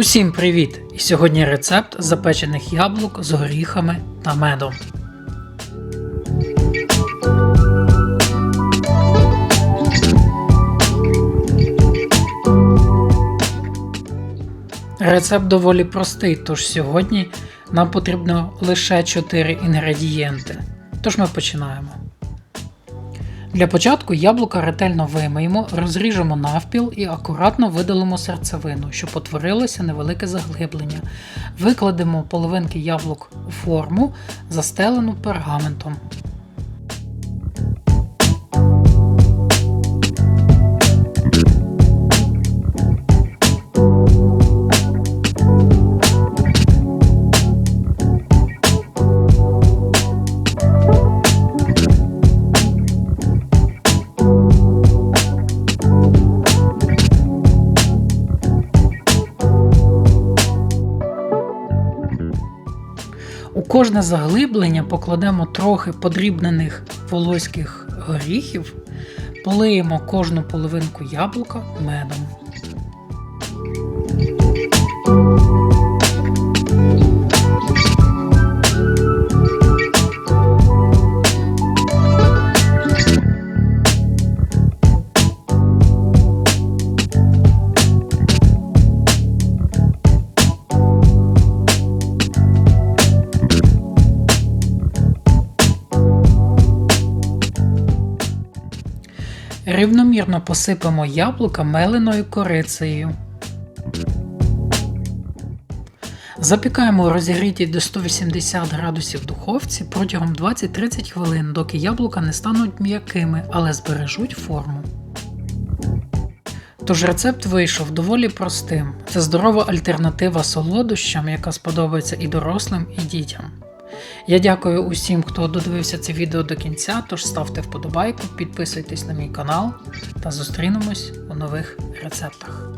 Усім привіт! І сьогодні рецепт запечених яблук з горіхами та медом. Рецепт доволі простий, тож сьогодні нам потрібно лише 4 інгредієнти. Тож ми починаємо. Для початку яблука ретельно вимиємо, розріжемо навпіл і акуратно видалимо серцевину, щоб утворилося невелике заглиблення. Викладемо половинки яблук у форму, застелену пергаментом. У кожне заглиблення покладемо трохи подрібнених волоських горіхів, полиємо кожну половинку яблука медом. Рівномірно посипемо яблука меленою корицею. Запікаємо у розігрітій до 180 градусів духовці протягом 20-30 хвилин, доки яблука не стануть м'якими, але збережуть форму. Тож рецепт вийшов доволі простим. Це здорова альтернатива солодощам, яка сподобається і дорослим, і дітям. Я дякую усім, хто додивився це відео до кінця, тож ставте вподобайку, підписуйтесь на мій канал та зустрінемось у нових рецептах.